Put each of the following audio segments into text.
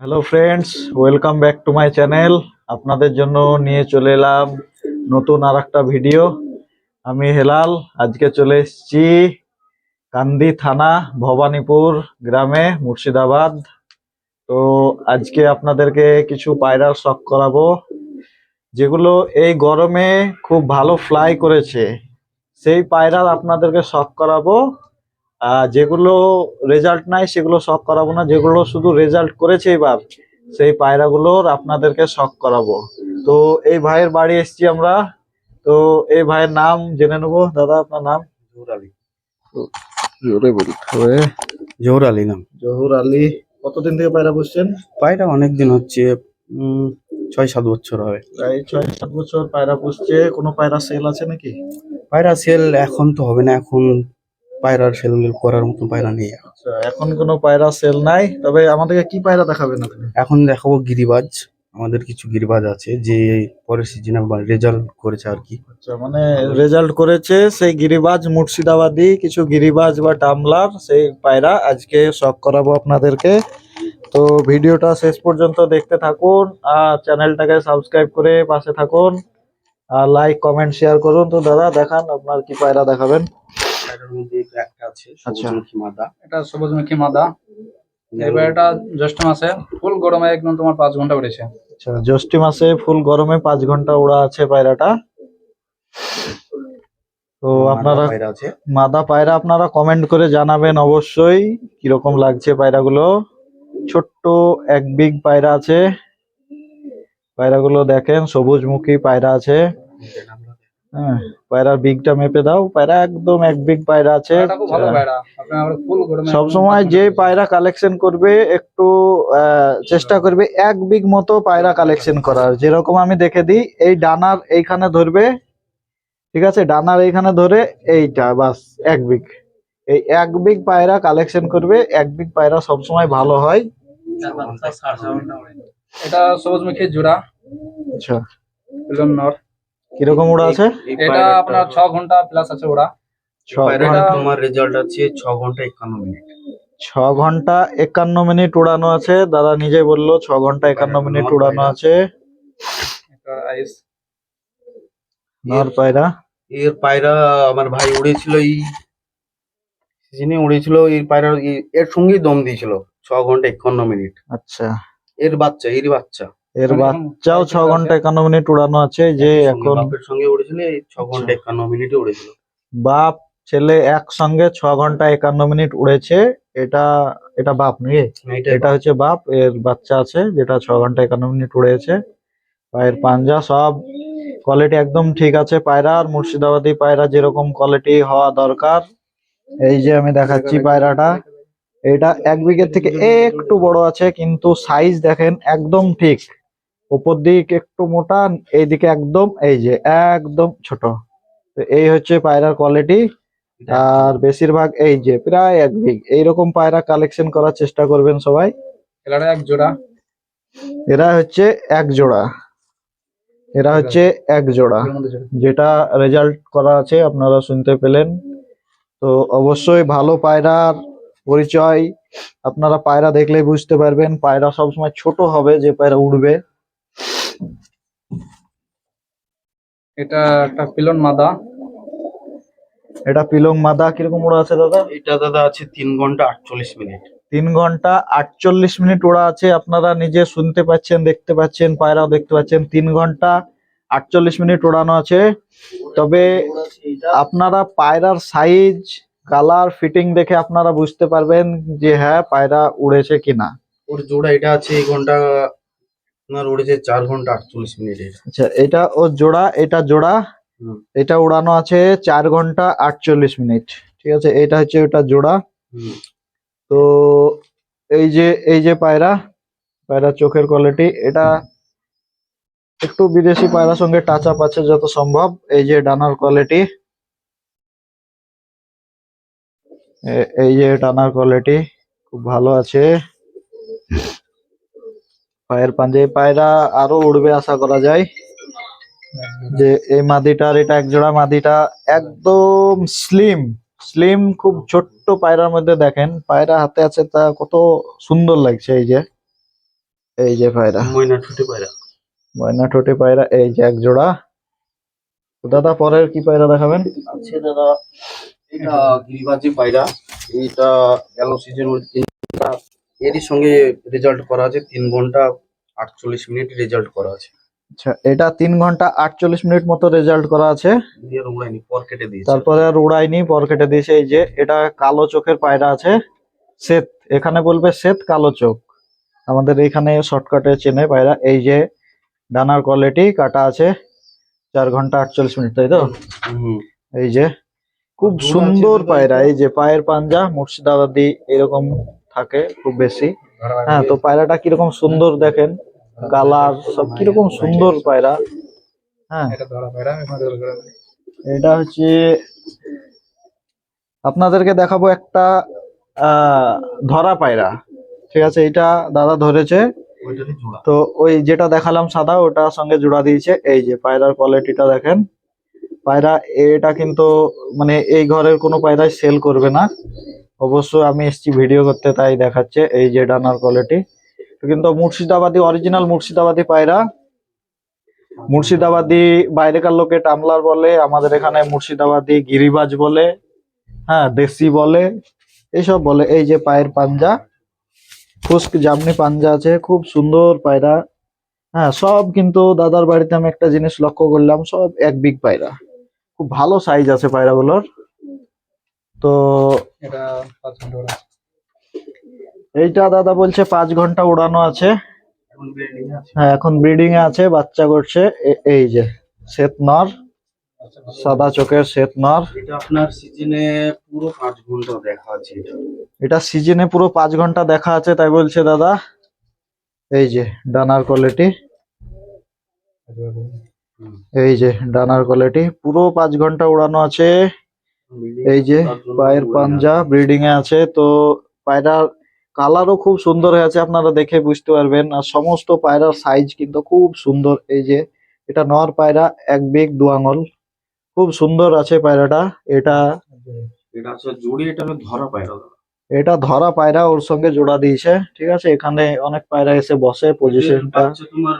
Hello friends welcome back to my channel আপনাদের জন্য নিয়ে চলে এলাম নতুন আর একটা ভিডিও আমি হেলাল। আজকে চলে এসেছি কান্দি থানা, ভবানীপুর গ্রামে, মুর্শিদাবাদ। তো আজকে আপনাদেরকে কিছু পায়রার শখ করাবো, যেগুলো এই গরমে খুব ভালো ফ্লাই করেছে। সেই পায়রার আপনাদেরকে শখ করাবো যেগুলো রেজাল্ট নাই সেগুলো শখ করাবো না। যেগুলো শুধু রেজাল্ট করেছে এবার সেই পায়রাগুলোর আপনাদেরকে শখ করাবো। তো এই ভাইয়ের বাড়ি এসেছি আমরা। তো এই ভাইয়ের নাম জেনে নেব। দাদা আপনার নাম? জহুর আলী। জোরে বলি জহুর আলী নাম। জহুর আলী কতদিন থেকে পায়রা বসছেন পায়রা অনেক দিন হচ্ছে উম, ছয় সাত বছর হবে। প্রায় ছয় সাত বছর পায়রা পুষছে। কোনো পায়রা সেল আছে নাকি? পায়রা সেল এখন তো হবে না। এখন পায়রার সেল করার মতো পায়রা নেই। আচ্ছা এখন কোনো পায়রা সেল নাই তবে আমাদেরকে কি পায়রা দেখাবেন আপনি? এখন দেখাবো গিরিবাজ আমাদের কিছু গিরিবাজ আছে যে পরের সিজনে রেজাল্ট করেছে আর কি। আচ্ছা মানে রেজাল্ট করেছে সেই গিরিবাজ মুর্শিদাবাদী কিছু গিরিবাজ বা টামলার সেই পায়রা আজকে শখ করাবো আপনাদেরকে। তো ভিডিওটা শেষ পর্যন্ত দেখতে থাকুন আর চ্যানেলটাকে সাবস্ক্রাইব করে পাশে থাকুন। আর লাইক কমেন্ট শেয়ার করুন। তো দাদা দেখান আপনার কি পায়রা দেখাবেন। পায়রার মধ্যে একটা আছে আচ্ছা। সবুজমুখী মাদা। এটা সবুজমুখী মাদা। এবার এটা জ্যৈষ্ঠ মাসে ফুল গরমে একদম তোমার পাঁচ ঘণ্টা উড়েছে। আচ্ছা জ্যৈষ্ঠী মাসে ফুল গরমে পাঁচ ঘণ্টা উড়া আছে পায়রাটা? তো আপনারা মাদা পায়রা আপনারা কমেন্ট করে জানাবেন অবশ্যই কীরকম লাগছে পায়রাগুলো। ছোট্ট এক বিগ পায়রা আছে। পায়রাগুলো দেখেন সবুজমুখী পায়রা আছে। হ্যাঁ পায়রার বিগটা মেপে দাও। পায়রা একদম এক বিগ পায়রা আছে। গরমে সব সময় যে পায়রা কালেকশন করবে একটু চেষ্টা করবে এক বিগ মতো পায়রা কালেকশন করার। যেরকম আমি দেখে দিই এই ডানার এইখানে ধরবে ঠিক আছে? ডানার এইখানে ধরে এইটা বাস এক বিগ এই এক বিগ পায়রা কালেকশন করবে এক বিগ পায়রা সবসময় ভালো হয়। এটা সবুজমুখী জোড়া। আচ্ছা। পিলন নর কীরকম ওরা আছে? এটা আপনার ছ ঘণ্টা প্লাস আছে পায়রাটা ঘণ্টা তোমার রেজাল্ট আছে ছ ঘণ্টা একান্ন মিনিট ছ ঘণ্টা একান্ন মিনিট উড়ানো আছে। দাদা নিজে বলল ছ ঘণ্টা একান্ন মিনিট উড়ানো আছে। নর পায়রা। এর পায়রা আমার ভাই উড়েছিল এই সিজনে উড়েছিল এই পায়রা এর সঙ্গেই দম দিয়েছিল। ছ ঘণ্টা একান্ন মিনিট আচ্ছা। এর বাচ্চা এরই বাচ্চা। এর বাচ্চাও ছ ঘণ্টা একান্ন মিনিট উড়ানো আছে যে এখন বাপের সঙ্গে উড়েছিল এই ছ ঘণ্টা একান্ন মিনিটে উড়েছিল। বাপ ছেলে একসঙ্গে ছ ঘণ্টা একান্ন মিনিট উড়েছে এটা এটা বাপ নাকি? এটা এটা হচ্ছে বাপ এর বাচ্চা আছে যেটা ছ ঘণ্টা একান্ন মিনিট উড়েছে। পায়ের পাঞ্জা সব কোয়ালিটি একদম ঠিক আছে পায়রার মুর্শিদাবাদী পায়রা যেরকম কোয়ালিটি হওয়া দরকার। এই যে আমি দেখাচ্ছি পায়রাটা এটা এক বিঘের থেকে একটু বড় আছে কিন্তু সাইজ দেখেন একদম ঠিক। উপর দিক একটু মোটা এইদিকে একদম এই যে একদম ছোট। তো এই হচ্ছে পায়রার কোয়ালিটি আর বেশিরভাগ এই যে প্রায় এক বিঘ। এইরকম পায়রা কালেকশন করার চেষ্টা করবেন সবাই। এক জোড়া? এরা হচ্ছে এক জোড়া। এরা হচ্ছে এক জোড়া। জোড়া। যেটা রেজাল্ট করা আছে আপনারা শুনতে পেলেন। তো অবশ্যই ভালো পায়রার পরিচয়। আপনারা পায়রা দেখলেই বুঝতে পারবেন পায়রা সবসময় ছোট হবে যে পায়রা উড়বে। এটা একটা পিলন মাদা। এটা পিলং মাদা কীরকম ওড়া আছে দাদা? এটা দাদা আছে তিন ঘণ্টা আটচল্লিশ মিনিট। তিন ঘণ্টা আটচল্লিশ মিনিট ওড়া আছে আপনারা নিজে শুনতে পাচ্ছেন দেখতে পাচ্ছেন পায়রাও দেখতে পাচ্ছেন তিন ঘণ্টা আটচল্লিশ মিনিট ওড়ানো আছে। তবে আপনারা পায়রার সাইজ কালার ফিটিং দেখে আপনারা বুঝতে পারবেন যে হ্যাঁ পায়রা উড়েছে কিনা। ওর জোড়া এটা আছে এই ঘণ্টা আপনার উড়েছে চার ঘণ্টা আটচল্লিশ মিনিটের। আচ্ছা এটা ও জোড়া এটা জোড়া। এটা উড়ানো আছে চার ঘণ্টা আটচল্লিশ মিনিট। ঠিক আছে এটা হচ্ছে ওটা জোড়া। তো এই যে এই যে পায়রা পায়রা চোখের কোয়ালিটি এটা একটু বিদেশি পায়রার সঙ্গে টাচ আপ আছে যত সম্ভব। এই যে ডানার কোয়ালিটি এই যে ডানার কোয়ালিটি খুব ভালো আছে। পায়ের পাঞ্জে। পায়রা আরও উড়বে আশা করা যায়। যে এই মাদিটার এটা এক জোড়া মাদিটা একদম স্লিম স্লিম খুব ছোট্ট পায়রার মধ্যে দেখেন। পায়রা হাতে আছে তা কত সুন্দর লাগছে এই যে। এই যে পায়রা। ময়না ঠুটে পায়রা। ময়না ঠোঁটে পায়রা এই যে এক জোড়া দাদা পরের কি পায়রা দেখাবেন? আছে দাদা এটা গিরিবাজি পায়রা। এটা গেল সিজন এরই সঙ্গে রেজাল্ট করা আছে তিন ঘণ্টা আটচল্লিশ মিনিট রেজাল্ট করা আছে। আচ্ছা এটা তিন ঘণ্টা আটচল্লিশ মিনিট মতো রেজাল্ট করা আছে। দিয়ে আর উড়াইনি পর কেটে দিয়েছে। তারপরে আর উড়াইনি পর কেটে দিয়েছে। এই যে এটা কালো চোখের পায়রা আছে শ্বেত এখানে বলবে শ্বেত কালো চোখ। আমাদের এইখানে শর্টকাটে চেনে পায়রা। এই যে ডানার কোয়ালিটি কাটা আছে চার ঘণ্টা আটচল্লিশ মিনিট তাই তো? এই যে খুব সুন্দর পায়রা। এই যে পায়ের পাঞ্জা মুর্শিদাবাদি এরকম থাকে খুব বেশি। হ্যাঁ তো পায়রাটা কীরকম সুন্দর দেখেন কালার সব কীরকম সুন্দর পায়রা। হ্যাঁ। এটা হচ্ছে আপনাদেরকে দেখাবো একটা ধরা পায়রা। ঠিক আছে এটা দাদা ধরেছে। তো ওই যেটা দেখালাম সাদা ওটার সঙ্গে জোড়া দিয়েছে। এই যে পায়রার কোয়ালিটিটা দেখেন। পায়রা এটা কিন্তু মানে এই ঘরের কোনো পায়রাই সেল করবে না। অবশ্য আমি এসছি ভিডিও করতে, তাই দেখাচ্ছে এই যে ডানার কোয়ালিটি কিন্তু মুর্শিদাবাদী অরিজিনাল মুর্শিদাবাদী পায়রা। মুর্শিদাবাদী বাইরেকার লোকে টামলার বলে, আমাদের এখানে মুর্শিদাবাদী গিরিবাজ বলে হ্যাঁ দেশি বলে এইসব বলে। এই যে পায়ের পাঞ্জা খুস্ক জামনি পাঞ্জা আছে, খুব সুন্দর পায়রা। হ্যাঁ সব কিন্তু দাদার বাড়িতে আমি একটা জিনিস লক্ষ্য করলাম, সব এক বিগ পায়রা। খুব ভালো সাইজ আছে পায়রাগুলোর। তো এটা পাঁচ ঘণ্টা ওরা এইটা দাদা বলছে পাঁচ ঘণ্টা উড়ানো আছে। হ্যাঁ এখন ব্রিডিং এ আছে বাচ্চা করছে এই যে শ্বেত নর সাদা চোখের শ্বেত নর। এটা আপনার সিজনে পুরো পাঁচ ঘণ্টা দেখা আছে এটা। সিজনে পুরো পাঁচ ঘণ্টা দেখা আছে তাই বলছে দাদা। এই যে ডানার কোয়ালিটি এই যে ডানার কোয়ালিটি পুরো পাঁচ ঘণ্টা উড়ানো আছে। এই যে পায়ের। পাঞ্জা ব্রিডিং এ আছে তো পায়রার কালারও খুব সুন্দর হয়ে আছে আপনারা দেখে বুঝতে পারবেন। আর সমস্ত পায়রার সাইজ কিন্তু খুব সুন্দর। এই যে এটা নর পায়রা এক বিগ দু আঙুল। খুব সুন্দর আছে পায়রাটা। এটা এটা আছে জুড়ি এটা ধরা পায়রা। এটা ধরা পায়রা ওর সঙ্গে জোড়া দিয়েছে। ঠিক আছে এখানে অনেক পায়রা এসে বসে পজিশনটা তোমার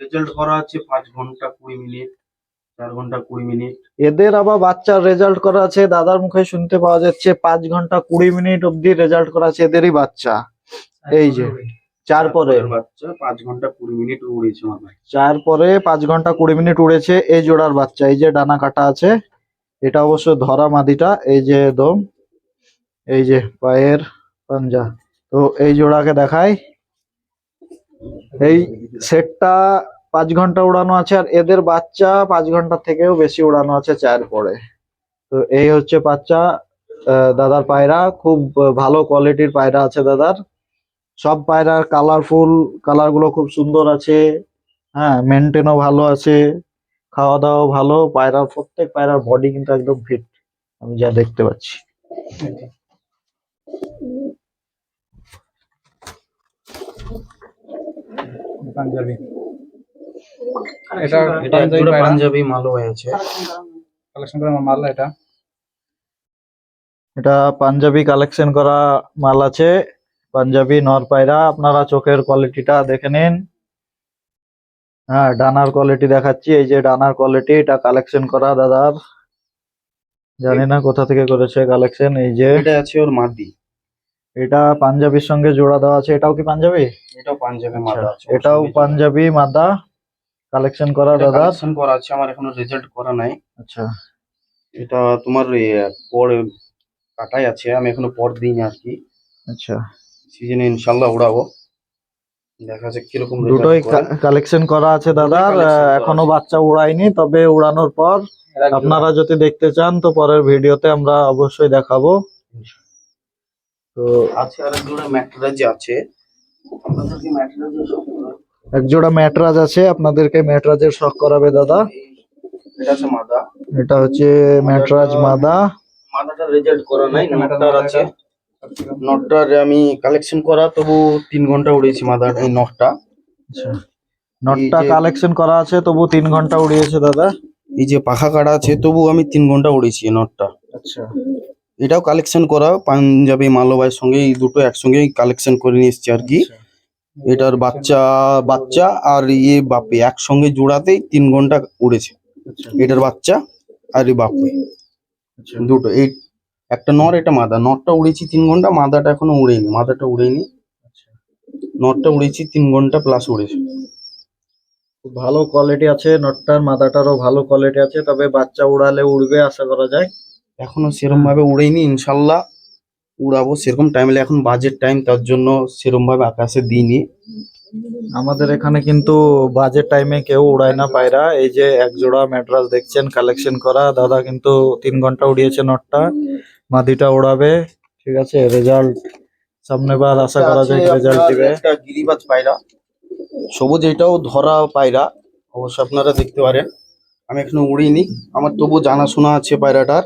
রেজাল্ট করা আছে পাঁচ ঘণ্টা কুড়ি মিনিট। চার ঘণ্টা কুড়ি মিনিট। এদের আবার বাচ্চার রেজাল্ট করা আছে দাদার মুখে শুনতে পাওয়া যাচ্ছে পাঁচ ঘণ্টা কুড়ি মিনিট অব্দি রেজাল্ট করা আছে এদেরই বাচ্চা। এই যে চার পরে। বাচ্চা পাঁচ ঘণ্টা কুড়ি মিনিট উড়েছে চার পরে পাঁচ ঘণ্টা কুড়ি মিনিট উড়েছে এই জোড়ার বাচ্চা এই যে ডানা কাটা আছে এটা অবশ্য ধরা মাদিটা এই যে দম এই যে পায়ের পাঞ্জা। তো এই জোড়াকে দেখাই। এই সেটটা পাঁচ ঘণ্টা উড়ানো আছে আর এদের বাচ্চা পাঁচ ঘণ্টা থেকেও বেশি উড়ানো আছে চার পরে। তো এই হচ্ছে বাচ্চা দাদার পায়রা। খুব ভালো কোয়ালিটির পায়রা আছে দাদার। সব পায়রার কালারফুল কালারগুলো খুব সুন্দর আছে। হ্যাঁ মেনটেনও ভালো আছে। খাওয়া দাওয়া ভালো। পায়রার প্রত্যেক পায়রার বডি কিন্তু একদম ফিট আমি যা দেখতে পাচ্ছি। পাঞ্জাবি। এটা পাঞ্জাবি মালো আছে কালেকশন করে আমার মাল এটা। এটা পাঞ্জাবি কালেকশন করা মাল আছে। পাঞ্জাবি নর পায়রা আপনারা চোখের কোয়ালিটিটা দেখে নিন। হ্যাঁ ডানার কোয়ালিটি দেখাচ্ছি। এই যে ডানার কোয়ালিটি এটা কালেকশন করা দাদার। জানি না কোথা থেকে করেছে কালেকশন এই যে। এটা আছে ওর মাদি। এটা পাঞ্জাবির সঙ্গে জোড়া দেওয়া আছে। এটাও কি পাঞ্জাবি? এটাও পাঞ্জাবি মাদা আছে। এটাও পাঞ্জাবি মাদা। কালেকশন করা দাদা? কালেকশন করা আছে আমার এখনও রেজাল্ট করা নাই। আচ্ছা। এটা তোমার পর কাটাই আছে আমি এখনও পর দিইনি আর কি। আচ্ছা। সিজনে ইনশাল্লাহ উড়াবো। দেখা যাক কীরকম দুটোই। কালেকশন করা আছে দাদার এখনও বাচ্চা উড়ায়নি তবে উড়ানোর পর আপনারা যদি দেখতে চান তো পরের ভিডিওতে আমরা অবশ্যই দেখাবো। তো আছে আর জোড়া ম্যাটরাজ আছে। আপনাদেরকে ম্যাটরাজের সব এক জোড়া ম্যাটরাজ আছে আপনাদেরকে ম্যাটরাজের শখ করাবে দাদা। এটা আছে মাদা। এটা হচ্ছে ম্যাটরাজ মাদা। মাদাটা রেজাল্ট করা নাই নটটার আছে। নটটার আমি কালেকশন করা তবু তিন ঘণ্টা উড়েছি মাদার এই নটটা। আচ্ছা। নটটা কালেকশন করা আছে তবু তিন ঘণ্টা উড়িয়েছে দাদা। এই যে পাখা কাটা আছে তবু আমি তিন ঘণ্টা এই নটটা। আচ্ছা। এটাও কালেকশন করা পাঞ্জাবি মালবাইয়ের সঙ্গে এই দুটো একসঙ্গেই কালেকশন করে নিয়ে এসছি আর কি। এটার বাচ্চা বাচ্চা আর ইয়ে বাপে একসঙ্গে জোড়াতেই তিন ঘণ্টা উড়েছে। আচ্ছা। এটার বাচ্চা আর এই বাপে। আচ্ছা। দুটো এই একটা নর এটা মাদা। নরটা উড়েছি তিন ঘণ্টা মাদাটা এখনও উড়েনি মাদাটা উড়েনি। নরটা উড়েছি তিন ঘণ্টা প্লাস উড়েছে। খুব ভালো কোয়ালিটি আছে নটটার মাদাটারও ভালো কোয়ালিটি আছে তবে বাচ্চা উড়ালে উড়বে আশা করা যায়। এখনও সেরকম ভাবে উড়েনি ইনশাল্লাহ। উড়াবো সেরকম টাইম এখন বাজেট টাইম তার জন্য সেরকম ভাবে আকাশে দিইনি। আমাদের এখানে কিন্তু বাজেট টাইমে কেউ উড়ায় না পায়রা। এই যে এক জোড়া ম্যাট্রাস দেখছেন কালেকশন করা। দাদা কিন্তু তিন ঘণ্টা উড়িয়েছে নটটা। মাদিটা উড়াবে ঠিক আছে? রেজাল্ট সামনেবার আশা করা যায় আছে রেজাল্ট দিবে। একটা গিরিবাজ পায়রা সবুজ এটাও ধরা পায়রা অবশ্য আপনারা দেখতে পারেন। আমি এখনও উড়িনি আমার তবু জানাশোনা আছে পায়রাটার।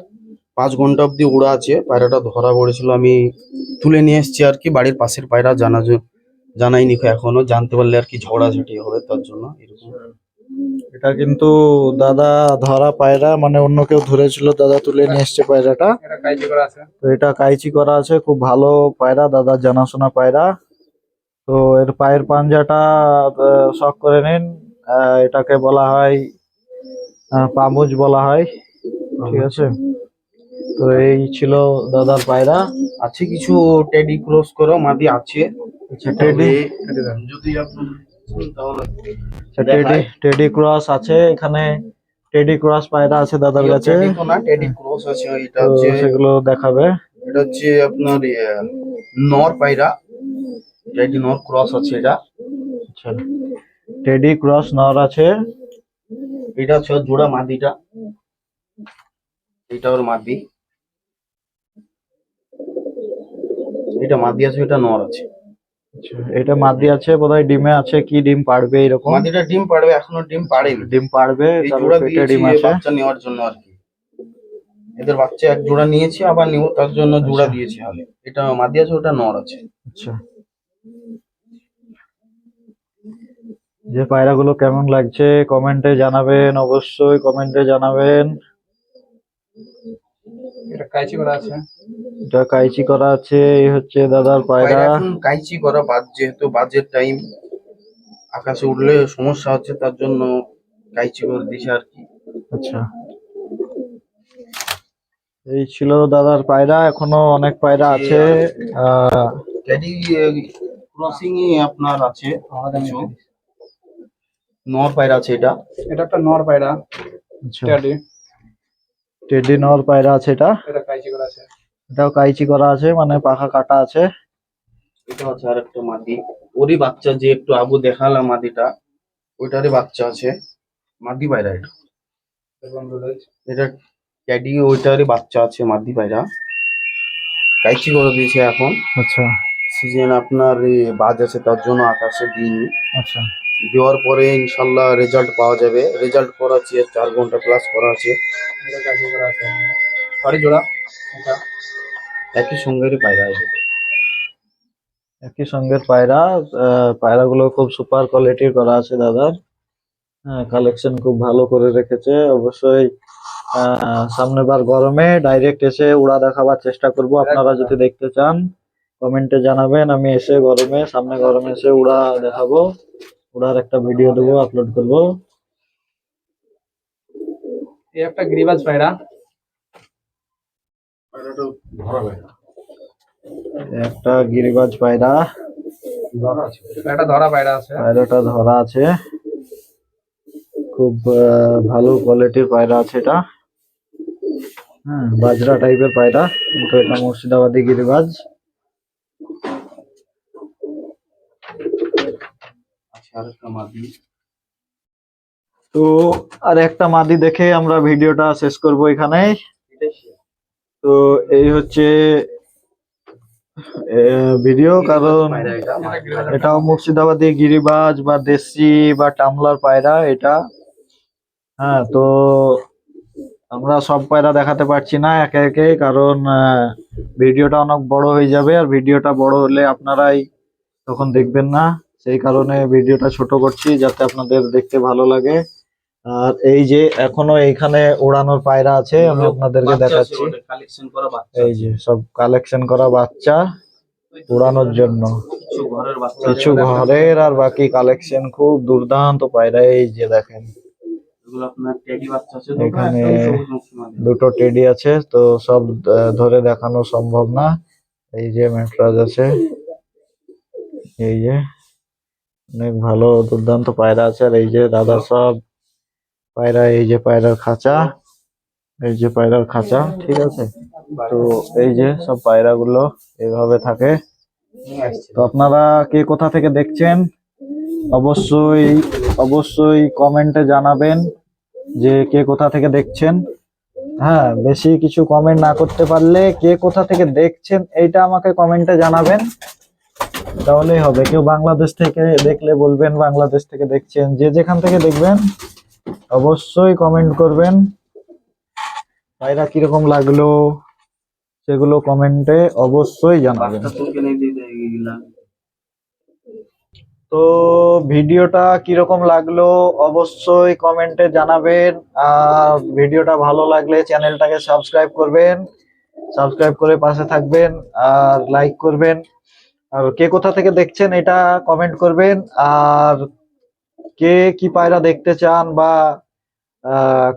পাঁচ ঘণ্টা অবধি উড়া আছে পায়রাটা ধরা পড়েছিল আমি তুলে নিয়ে এসেছি আর কি বাড়ির পাশের পায়রা জানা জানাইনি এখনও জানতে পারলে আর কি ঝগড়াঝাটি হবে তার জন্য এরকম। এটা কিন্তু দাদা ধরা পায়রা মানে অন্য কেউ ধরেছিল দাদা তুলে নিয়ে এসছে পায়রাটা। এটা কাইজি করা আছে। তো এটা কাইচি করা আছে খুব ভালো পায়রা দাদা জানাশোনা পায়রা। তো এর পায়ের পাঞ্জাটা শখ করে নিন আহ, এটাকে বলা হয় আহ, পামুজ বলা হয় ঠিক আছে? তো এই ছিল দাদার পায়রা। আছে কিছু টেডি ক্রস করো মাদি আছে। আচ্ছা টেডি যদি আপনি টেডি টেডি ক্রস আছে। এখানে টেডি ক্রস পায়রা আছে দাদার কাছে। টেডি ক্রস আছে এটা হচ্ছে সেগুলো দেখাবে। এটা হচ্ছে আপনার ইয়ে, নর পায়রা। টেডি নর ক্রস আছে এটা। আচ্ছা টেডি ক্রস নর আছে। এটা হচ্ছে জোড়া মাদিটা। এটা ওর মাদি। এটা মাদি আছে এটা নর আছে। আচ্ছা, এটা মাদি আছে বোধহয় ডিমে আছে কি ডিম পাড়বে এরকম? মাদিটা ডিম পাড়বে এখনও ডিম পাড়েনি। ডিম পাড়বে এই তারপর জোড়া পেটে ডিম আছে। বাচ্চা নেওয়ার জন্য আর কি। এদের বাচ্চা এক জোড়া নিয়েছি আবার নেব তার জন্য জোড়া দিয়েছি হালে এটা মাদি আছে ওটা নর আছে। আচ্ছা। যে পায়রাগুলো কেমন লাগছে কমেন্টে জানাবেন অবশ্যই কমেন্টে জানাবেন। এটা কাইচি করা আছে। এটা কাইচি করা আছে এই হচ্ছে দাদার পায়রা। কাইচি করা বাদ যেহেতু বাজের টাইম আকাশে উঠলে সমস্যা হচ্ছে তার জন্য কাইচি করে দিছে আর কি। আচ্ছা। এই ছিল দাদার পায়রা এখনও অনেক পায়রা আছে। ক্যাডি ক্রসিং এ আপনার আছে নর পায়রা আছে এটা। এটা একটা নর পায়রা আচ্ছা। টেডি টেডি পায়রা আছে এটা। এটা কাইচি করা আছে। এটাও কাইচি করা আছে মানে পাখা কাটা আছে। এটা হচ্ছে আর একটা মাদি। ওরই বাচ্চা যে একটু আবু দেখালাম মাদিটা ওইটারই বাচ্চা আছে। মাদি পায়রা এটা। এটা ক্যাডি ওইটারই বাচ্চা আছে মাদি পায়রা। কাইচি করে দিয়েছে এখন। আচ্ছা। সিজন আপনার বাজ আছে তার জন্য আকাশে দিইনি। আচ্ছা। দেওয়ার পরে ইনশাল্লাহ রেজাল্ট পাওয়া যাবে। রেজাল্ট করা আছে চার ঘণ্টা ক্লাস করা আছে জোড়া? একই সঙ্গেরই পায়রা আছে। একই সঙ্গে পায়রা পায়রাগুলো খুব সুপার কোয়ালিটির করা আছে দাদার। কালেকশন খুব ভালো করে রেখেছে। অবশ্যই আহ, সামনেবার গরমে ডাইরেক্ট এসে উড়া দেখাবার চেষ্টা করব। আপনারা যদি দেখতে চান কমেন্টে জানাবেন। আমি এসে গরমে সামনে গরমে এসে উড়া দেখাবো। উড়ার একটা ভিডিও দেবো আপলোড করব। এই একটা গিরিবাজ পায়রা। পায়রাটা ধরা পায়রা একটা গিরিবাজ পায়রা। ধরা আছে। একটা ধরা পায়রা আছে। পায়রাটা ধরা আছে। খুব আহ, ভালো কোয়ালিটির পায়রা আছে এটা। হ্যাঁ বাজরা টাইপের পায়রা। কিন্তু এটা মুর্শিদাবাদি গিরিবাজ আছে আর একটা মাদি তো আর একটা মাদি দেখে আমরা ভিডিওটা শেষ করব এখানে তো এই হচ্ছে ভিডিও, কারণ এটা এটাও মুর্শিদাবাদি গিরিবাজ বা দেশি বা টামলার পায়রা এটা। হ্যাঁ তো আমরা সব পায়রা দেখাতে পারছি না একে একে, কারণ ভিডিওটা অনেক বড় হয়ে যাবে। আর ভিডিওটা বড় হলে আপনারাই তখন দেখবেন না। সেই কারণে ভিডিওটা ছোট করছি যাতে আপনাদের দেখতে ভালো লাগে। আর এই যে এখনও এইখানে ওড়ানোর পায়রা আছে আমি আপনাদেরকে দেখাচ্ছি। এই যে সব কালেকশন করা বাচ্চা উড়ানোর জন্য। কিছু ঘরের আর বাকি কালেকশন খুব দুর্দান্ত পায়রা এই যে দেখেন। এখানে। দুটো টেডি আছে তো সব ধরে দেখানো সম্ভব না। এই যে ম্যাট্রাজ আছে। এই যে অনেক ভালো দুর্দান্ত পায়রা আছে। আর এই যে দাদা সব পায়রা, এই যে পায়রার খাঁচা, এই যে পায়রার খাঁচা, ঠিক আছে? তো এই যে সব পায়রাগুলো এইভাবে থাকে। তো আপনারা কে কোথা থেকে দেখছেন, অবশ্যই অবশ্যই কমেন্টে জানাবেন যে কে কোথা থেকে দেখছেন। হ্যাঁ বেশি কিছু কমেন্ট না করতে পারলে কে কোথা থেকে দেখছেন, এইটা আমাকে কমেন্টে জানাবেন। তাহলেই হবে। কেউ বাংলাদেশ থেকে দেখলে বলবেন বাংলাদেশ থেকে দেখছেন। যে যেখান থেকে দেখবেন অবশ্যই কমেন্ট করবেন। ভাইরা কীরকম লাগল সেগুলো কমেন্টে অবশ্যই জানাবেন। তো ভিডিওটা কীরকম লাগল অবশ্যই কমেন্টে জানাবেন। আর ভিডিওটা ভালো লাগলে চ্যানেলটাকে সাবস্ক্রাইব করবেন। সাবস্ক্রাইব করে পাশে থাকবেন আর লাইক করবেন। আর কে কোথা থেকে দেখছেন এটা কমেন্ট করবেন। আর কে কি পায়রা দেখতে চান বা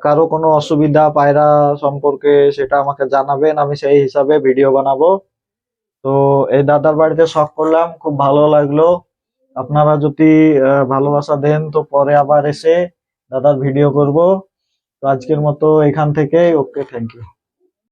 কারও কোনো অসুবিধা পায়রা সম্পর্কে সেটা আমাকে জানাবেন, আমি সেই হিসাবে ভিডিও বানাবো। তো এই দাদার বাড়িতে শখ করলাম, খুব ভালো লাগল। আপনারা যদি ভালোবাসা দেন তো পরে আবার এসে দাদার ভিডিও করব। তো আজকের মতো এখান থেকে ওকে থ্যাংক ইউ